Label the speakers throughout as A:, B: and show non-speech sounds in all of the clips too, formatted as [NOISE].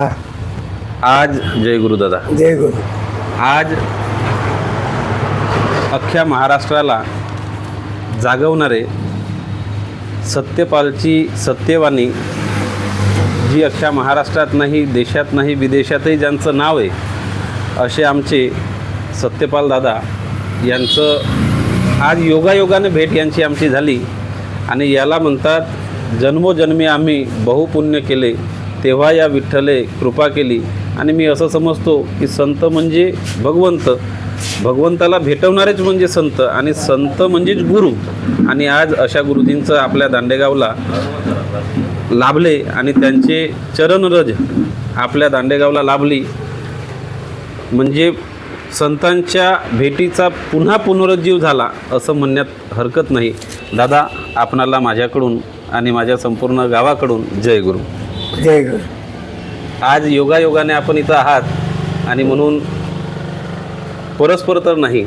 A: आज जय गुरुदादा
B: जय गुरु.
A: आज अख्ख्या महाराष्ट्राला जागवणारे सत्यपालची सत्यवाणी जी अख्ख्या महाराष्ट्रात नाही देशात नाही विदेशातही ज्यांचं नाव आहे असे आमचे सत्यपाल दादा यांचं आज योगायोगाने भेट यांची आमची झाली. आणि याला म्हणतात जन्मोजन्मी आम्ही बहुपुण्य केले. तेव्हा या विठ्ठले कृपा केली. आणि मी असं समजतो की संत म्हणजे भगवंत. भगवंताला भेटवणारेच म्हणजे संत आणि संत म्हणजेच गुरु. आणि आज अशा गुरुजींचं आपल्या दांडेगावला लाभले आणि त्यांचे चरणरज आपल्या दांडेगावला लाभली. म्हणजे संतांच्या भेटीचा पुन्हा पुनरुज्जीव झाला असं म्हणण्यात हरकत नाही. दादा आपणाला माझ्याकडून आणि माझ्या संपूर्ण गावाकडून जय गुरु.
B: जय गुरु.
A: आज योगायोगाने आपण इथं आहात आणि म्हणून परस्पर तर नाही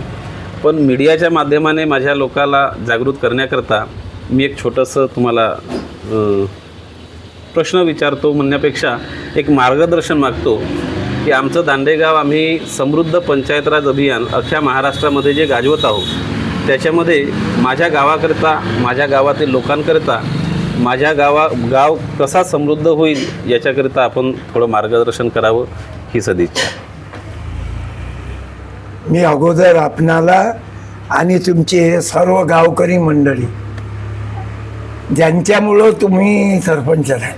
A: पण मीडियाच्या माध्यमाने माझ्या लोकाला जागृत करण्याकरता मी एक छोटंसं तुम्हाला प्रश्न विचारतो म्हणण्यापेक्षा एक मार्गदर्शन मागतो की आमचं दांडेगाव आम्ही समृद्ध पंचायत राज अभियान अख्ख्या महाराष्ट्रामध्ये जे गाजवत आहोत त्याच्यामध्ये माझ्या गावाकरता माझ्या गावातील लोकांकरता माझ्या गावा गाव कसा समृद्ध होईल याच्याकरिता आपण थोडं मार्गदर्शन करावं ही सदिच्छा.
B: मी अगोदर आपणाला आणि तुमचे हे सर्व गावकरी मंडळी ज्यांच्यामुळं तुम्ही सरपंच आहे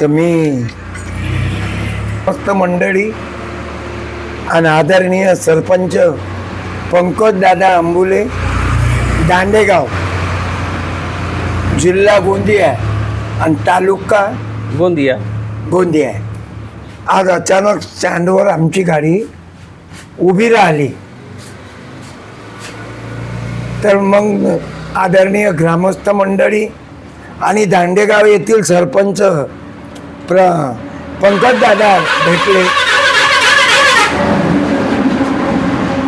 B: तर मी फक्त मंडळी आणि आदरणीय सरपंच पंकज दादा अंबुले दांडेगाव जिल्हा गोंदिया आणि तालुका
A: गोंदिया.
B: गोंदिया आहे. आज अचानक स्टँडवर आमची गाडी उभी राहिली. तर मग आदरणीय ग्रामस्थ मंडळी आणि दांडेगाव येथील सरपंच प्र पंकज दादा भेटले.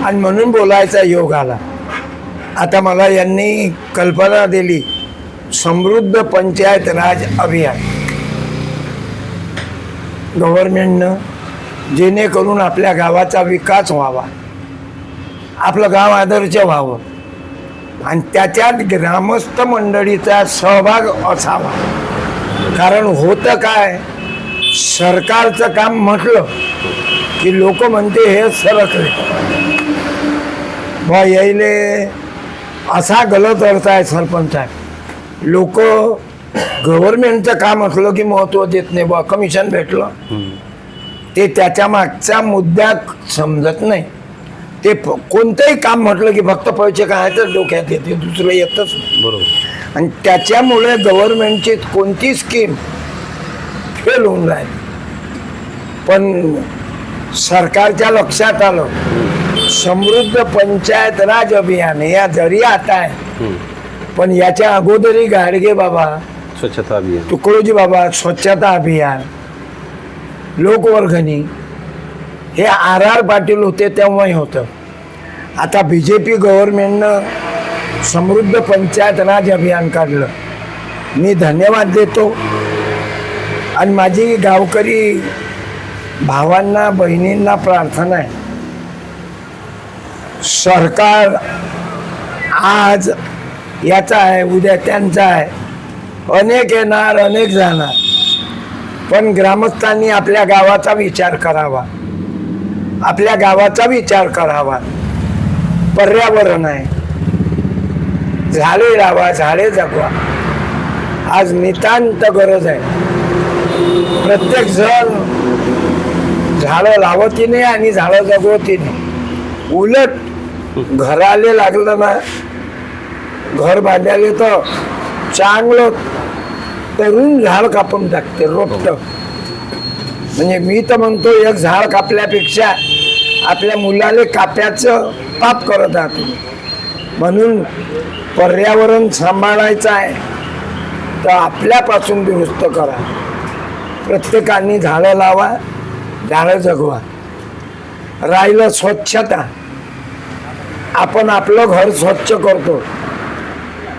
B: आणि म्हणून बोलायचा योग आला. आता मला यांनी कल्पना दिली. समृद्ध पंचायत राज अभियान. गव्हर्नमेंटनं जेणेकरून आपल्या गावाचा विकास व्हावा. आपलं गाव आदर्श व्हावं. आणि त्याच्यात ग्रामस्थ मंडळीचा सहभाग असावा. कारण होतं काय? सरकारचं काम म्हटलं की लोक म्हणते हे सरकले. बा यायले असा गलत अर्थ आहे सरपंच आहे लोक गव्हर्नमेंटचं काम असलं की महत्त्व देत नाही बा कमिशन भेटलं. ते त्याच्या मागचा मुद्दा समजत नाही. ते कोणतंही काम म्हटलं की फक्त पैसे काय तर डोक्यात येते दुसरं येतच
A: बरोबर.
B: आणि त्याच्यामुळे गव्हर्नमेंटची कोणती स्कीम फेल होऊन राहिली. पण सरकारच्या लक्षात आलं समृद्ध पंचायत राज अभियान या जरी आता आहे. पण याच्या अगोदरही गाडगे बाबा
A: स्वच्छता अभियान.
B: तुकडोजी बाबा स्वच्छता अभियान लोकवर्गणी हे आर आर पाटील होते तेव्हाही होतं. आता बी जे पी गव्हर्नमेंटनं समृद्ध पंचायत राज अभियान काढलं. मी धन्यवाद देतो. आणि माझी गावकरी भावांना बहिणींना प्रार्थना आहे. सरकार आज याचा आहे उद्या त्यांचा आहे. अनेक येणार अनेक जाणार. पण ग्रामस्थांनी आपल्या गावाचा विचार करावा. आपल्या गावाचा विचार करावा. पर्यावरण आहे. झाडे लावा झाडे जगवा. आज नितांत गरज आहे. प्रत्येक जण झाडं लावतीने आणि झाडं जगवतीने. उलट घराले लागलं ना घर बांधायला तर चांगलं तरुण झाड कापून टाकते रोपट. म्हणजे मी तर म्हणतो एक झाड कापल्यापेक्षा आपल्या मुलाले काप्याचं पाप करत आहात. म्हणून पर्यावरण सांभाळायचं आहे तर आपल्यापासून दुरुस्त करा. प्रत्येकाने झाडं लावा झाडं जगवा. राहिलं स्वच्छता. आपण आपलं घर स्वच्छ करतो.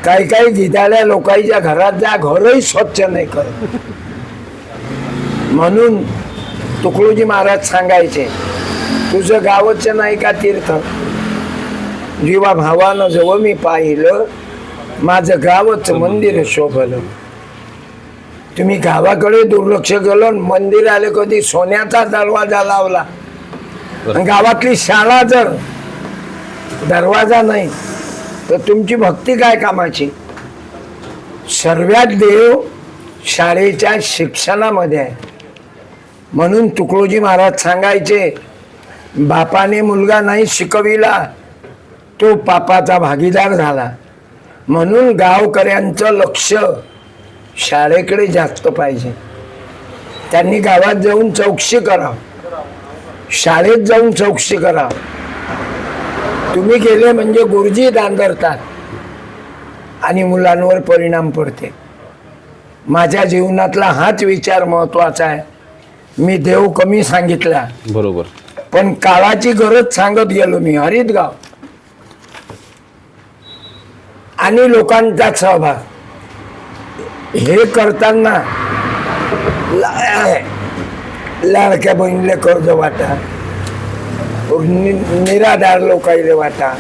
B: काही काही गिधाड्या लोकांच्या घरात जा घरही स्वच्छ नाही करत. म्हणून तुकडोजी महाराज सांगायचे तुझं गावच नाही का तीर्थ? जीवा भावानं जवळ मी पाहिलं माझं गावच मंदिर शोभलं. तुम्ही गावाकडे दुर्लक्ष केलं आणि मंदिर आले कधी सोन्याचा दरवाजा लावला. गावातली शाळा जर दरवाजा नाही तर तुमची भक्ती काय कामाची? सर्वात देव शाळेच्या शिक्षणामध्ये आहे. म्हणून तुकडोजी महाराज सांगायचे बापाने मुलगा नाही शिकविला तो पापाचा भागीदार झाला. म्हणून गावकऱ्यांचं लक्ष शाळेकडे जास्त पाहिजे. त्यांनी गावात जाऊन चौकशी करा शाळेत जाऊन चौकशी करा तुम्ही गेले म्हणजे गुरुजी दांदरतात आणि मुलांवर परिणाम पडते. माझ्या जीवनातला हाच विचार महत्त्वाचा आहे. मी देव कमी सांगितला.
A: बरोबर.
B: पण काळाची गरज सांगत गेलो मी हरितगाव. आणि लोकांचा सहभाग. हे करताना लाडक्या बहिणीला कर्ज वाटा. नि- निराधार लोकायले वाटा.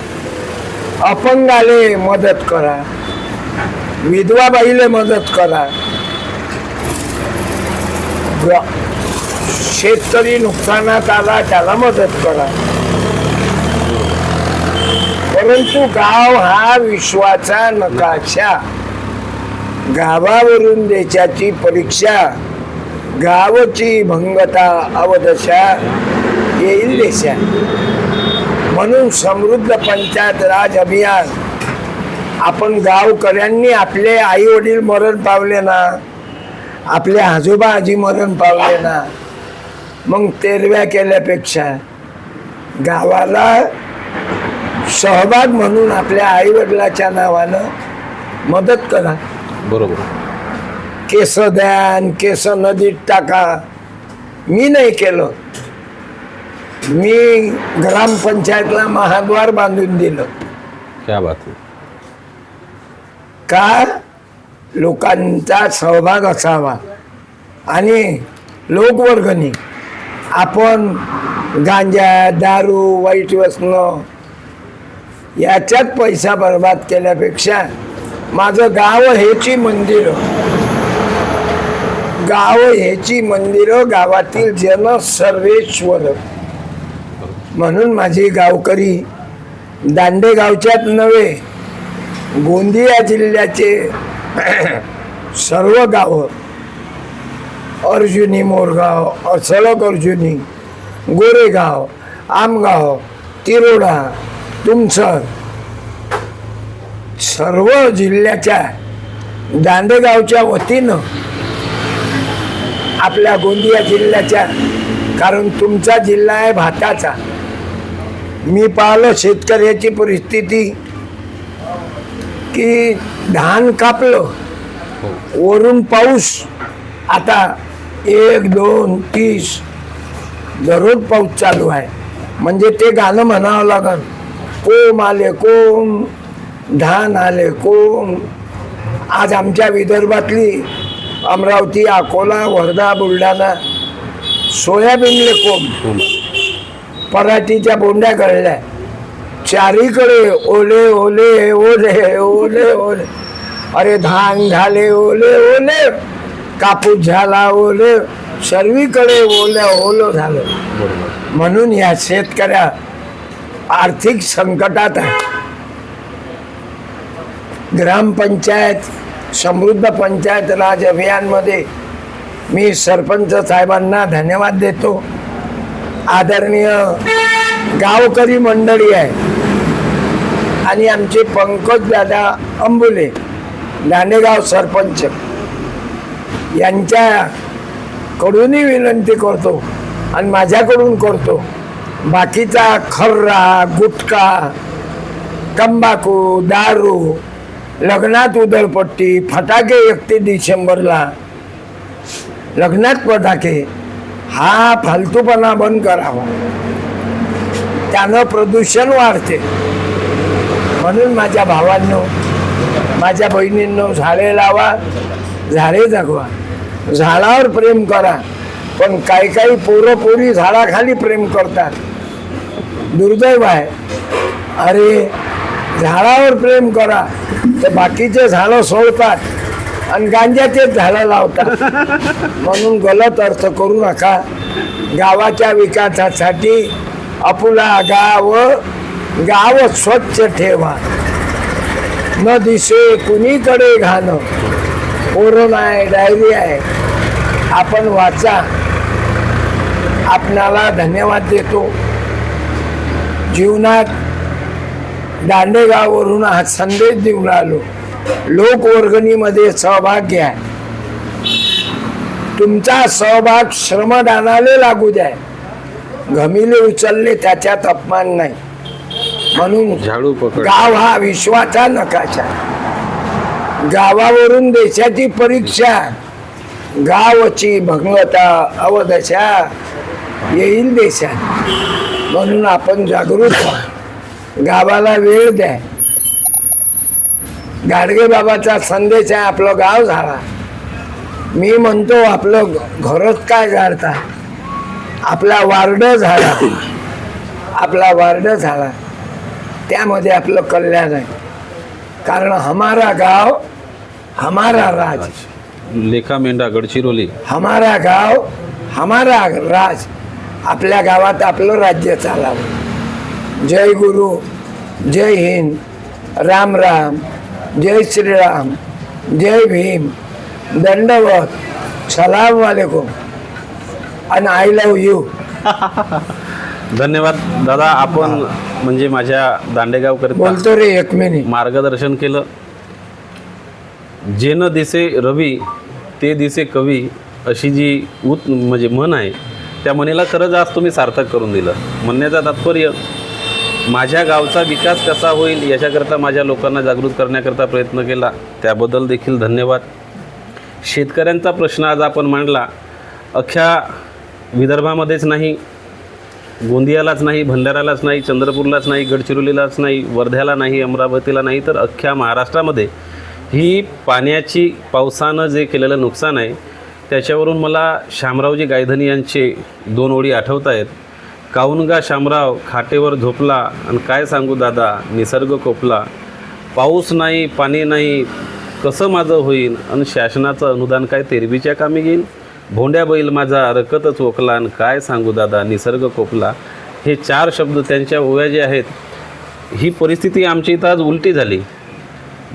B: अपंगाले मदत करा. विधवा बाईले मदत करा. शेतकरी नुकसानात आला त्याला मदत करा. परंतु गाव हा विश्वाचा नकाशा. गावावरून देशाची परीक्षा गावची भंगता अवदशा. येईल देशा म्हणून समृद्ध पंचायत राज अभियान. आपण गावकऱ्यांनी आपले आई वडील मरण पावले ना आपले आजोबा आजी मरण पावले ना मग तेरव्या केल्यापेक्षा गावाला सहभाग म्हणून आपल्या आई वडिलाच्या नावानं मदत करा.
A: बरोबर.
B: केस द्या आणि केस नदीत टाका. मी नाही केलं. मी ग्रामपंचायतला महाद्वार बांधून दिलं.
A: क्या बात
B: का? लोकांचा सहभाग असावा. आणि लोकवर्गणी. आपण गांजा दारू वाईट व्यसनं याच्यात पैसा बर्बाद केल्यापेक्षा माझं गाव हेची मंदिर. गाव हेची मंदिरं गावातील जन सर्वेश्वर म्हणून माझी गावकरी दांडेगावच्यात नव्हे गोंदिया जिल्ह्याचे [CLEARS THROAT] सर्व गावं अर्जुनी मोरगाव सळक अर्जुनी गोरेगाव आमगाव तिरोडा तुमसर सर्व जिल्ह्याच्या दांडेगावच्या वतीनं आपल्या गोंदिया जिल्ह्याच्या कारण तुमचा जिल्हा आहे भाताचा. मी पाहिलं शेतकऱ्याची परिस्थिती की धान कापलं वरून पाऊस आता एक दोन तीस दररोज पाऊस चालू आहे. म्हणजे ते गाणं म्हणावं लागल कोम आले कोम धान आले कोम. आज आमच्या विदर्भातली अमरावती अकोला वर्धा बुलढाणा सोयाबीनले कोम. पराठीच्या बोंड्या कळल्या चारीकडे ओले ओले ओले ओले ओले. अरे धान झाले ओले ओले. कापूस झाला ओले. सर्वीकडे ओल्या ओलं झालं. म्हणून या शेतकऱ्या आर्थिक संकटात आहे. ग्रामपंचायत समृद्ध पंचायत राज अभियानमध्ये मी सरपंच साहेबांना धन्यवाद देतो. आदरणीय गावकरी मंडळी आहे. आणि आमचे पंकज दादा अंबुले दांडेगाव सरपंच. यांच्याकडूनही विनंती करतो आणि माझ्याकडून करतो. बाकीचा खर्रा गुटखा तंबाखू दारू लग्नात उदळपट्टी फटाके एकतीस डिसेंबरला लग्नात फटाके हा फालतूपणा बंद करावा. त्यानं प्रदूषण वाढते. म्हणून माझ्या भावांनो माझ्या बहिणींनो झाडे लावा झाडे जगवा. झाडावर प्रेम करा पण काही काही पोरं पोरी झाडाखाली प्रेम करतात. दुर्दैव आहे. अरे झाडावर प्रेम करा तर बाकीचे झाडं सोडतात. आणि गांजाचेच झाडं लावतात म्हणून गलत अर्थ करू नका. गावाच्या विकासासाठी आपला गाव गाव स्वच्छ ठेवा. न दिसे कुणीकडे घाण? कोरोना आहे डायरिया आहे. आपण वाचा. आपणाला धन्यवाद देतो. जीवनात दांडेगाववरून हा संदेश देऊन आलो. लोकवर्गणीमध्ये सहभाग घ्या. तुमचा सहभाग श्रमदानाले लागू द्या. घमिले उचलले त्याच्यात अपमान नाही. म्हणून
A: झाडू
B: गाव हा विश्वाचा नकाशा. गावावरून देशाची परीक्षा. गावची भंगता अवदशा येईल देशात. म्हणून आपण जागृत व्हा. गावाला वेळ द्या. गाडगे बाबाचा संदेश आहे आपलं गाव झाला. मी म्हणतो आपलं घरच काय गाडता? आपला वार्ड झाला. आपला वार्ड झाला. त्यामध्ये आपलं कल्याण आहे. कारण हमारा गाव हमारा राज.
A: लेखा मेंढा गडचिरोली.
B: हमारा गाव हमारा राज. आपल्या गावात आपलं राज्य चालावं. जय गुरु जय हिंद. राम राम. जय श्रीराम जय भीम दंडवत सलाम वालेकुम आणि आय लव्ह यू
A: धन्यवाद दादा आपण म्हणजे माझ्या दांडेगावकरिता
B: बोलतो रे एक मिनिट.
A: मार्गदर्शन केलं. जे न दिसे रवी ते दिसे कवी अशी जी उत म्हणजे म्हण आहे त्या म्हणीला खरंच आज तुम्ही सार्थक करून दिलं. म्हणण्याचं तात्पर्य माझ्या गावचा विकास कसा होईल याच्याकरता माझ्या लोकांना जागृत करण्याकरता प्रयत्न केला. त्याबद्दल देखील धन्यवाद. शेतकऱ्यांचा प्रश्न आज आपण मांडला. अख्ख्या विदर्भामध्येच नाही गोंदियालाच नाही भंडारालाच नाही चंद्रपूरलाच नाही गडचिरोलीलाच नाही वर्ध्याला नाही अमरावतीला नाही तर अख्ख्या महाराष्ट्रामध्ये ही पाण्याची पावसानं जे केलेलं नुकसान आहे त्याच्यावरून मला शामरावजी गायधनी यांचे दोन ओळी आठवत आहेत. काऊनगा शामराव? खाटेवर झोपला. आणि काय सांगू दादा? निसर्ग कोपला. पाऊस नाही पाणी नाही कसं माझं होईल आणि शासनाचं अनुदान काय तेरबीच्या कामी येईल भोंड्या बैल माझा रकतच ओकला. आणि काय सांगू दादा? निसर्ग कोपला. हे चार शब्द त्यांच्या ओव्या जे आहेत ही परिस्थिती आमची इथं आज उलटी झाली.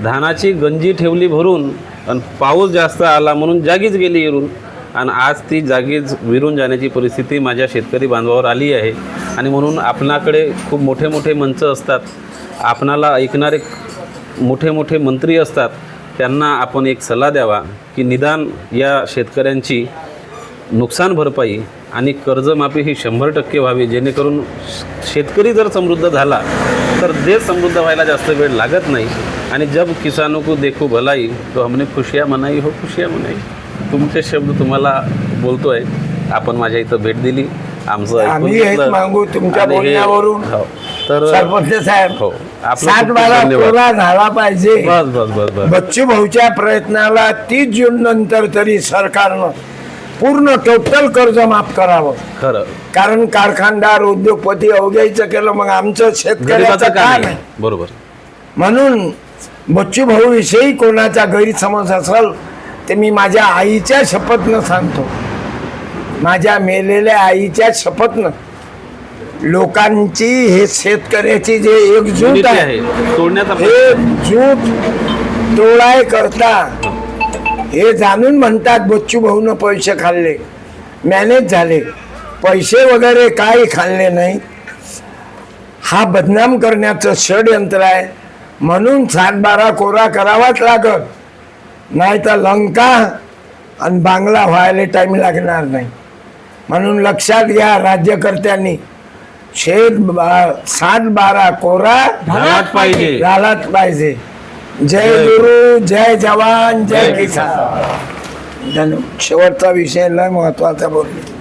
A: धानाची गंजी ठेवली भरून आणि पाऊस जास्त आला म्हणून जागीच गेली इरून. आणि आज ती जागीच विरून जाण्याची परिस्थिती माझ्या शेतकरी बांधवावर आली आहे. आणि म्हणून आपणाकडे खूप मोठे मोठे मंच असतात. आपणाला ऐकणारे मोठे मोठे मंत्री असतात. त्यांना आपण एक सल्ला द्यावा की निदान या शेतकऱ्यांची नुकसान भरपाई आणि कर्जमाफी ही शंभर टक्के व्हावी. जेणेकरून शेतकरी जर समृद्ध झाला तर देश समृद्ध व्हायला जास्त वेळ लागत नाही. आणि जब किसानों को देखो भलाई तो हमने खुशिया मनाई हो खुशिया मनाई. तुमचे शब्द तुम्हाला बोलतोय. आपण माझ्या इथं भेट दिली. आमचं
B: आम्ही हेच. मागू तुमच्या
A: आणि हे-
B: बोलण्यावरून.
A: हो. तर
B: सरपंच साहेब
A: हो. आपलं
B: सात
A: खूप खूप
B: बारा
A: धन्यवाद.
B: कोरा झाला पाहिजे.
A: बस बस बस बस.
B: बच्चू भाऊच्या प्रयत्नाला तीस जून नंतर तरी सरकारनं पूर्ण टोटल कर्ज माफ करावं.
A: खरं.
B: कारण कारखानदार उद्योगपती अवघ्याचं केलं मग आमचं शेतकऱ्याचं
A: गरीबाचं
B: काय
A: काम
B: नाही
A: आहे. बरोबर.
B: म्हणून बच्चू भाऊ विषयी कोणाचा गैरसमज असेल ते मी माझ्या आईच्या शपथनं सांगतो. माझ्या मेलेल्या आईच्या शपथनं. लोकांची हे शेतकऱ्याची जे एकजूट आहे हे जूट तोडाय करता हे जाणून म्हणतात बच्चू भाऊनं पैसे खाल्ले. मॅनेज झाले. पैसे वगैरे काही खाल्ले नाही. हा बदनाम करण्याचं षडयंत्र आहे. म्हणून सातबारा कोरा करावाच लागत नाही तर लंका आणि बांगला व्हायला टाईम लागणार नाही. म्हणून लक्षात घ्या राज्यकर्त्यांनी शेत बा- सात बारा कोरा
A: झालाच पाहिजे.
B: झालाच पाहिजे. जय गुरु जय जवान जय
A: जय
B: किसान. धन्यवाद. शेवटचा विषय लय महत्त्वाचा बोलले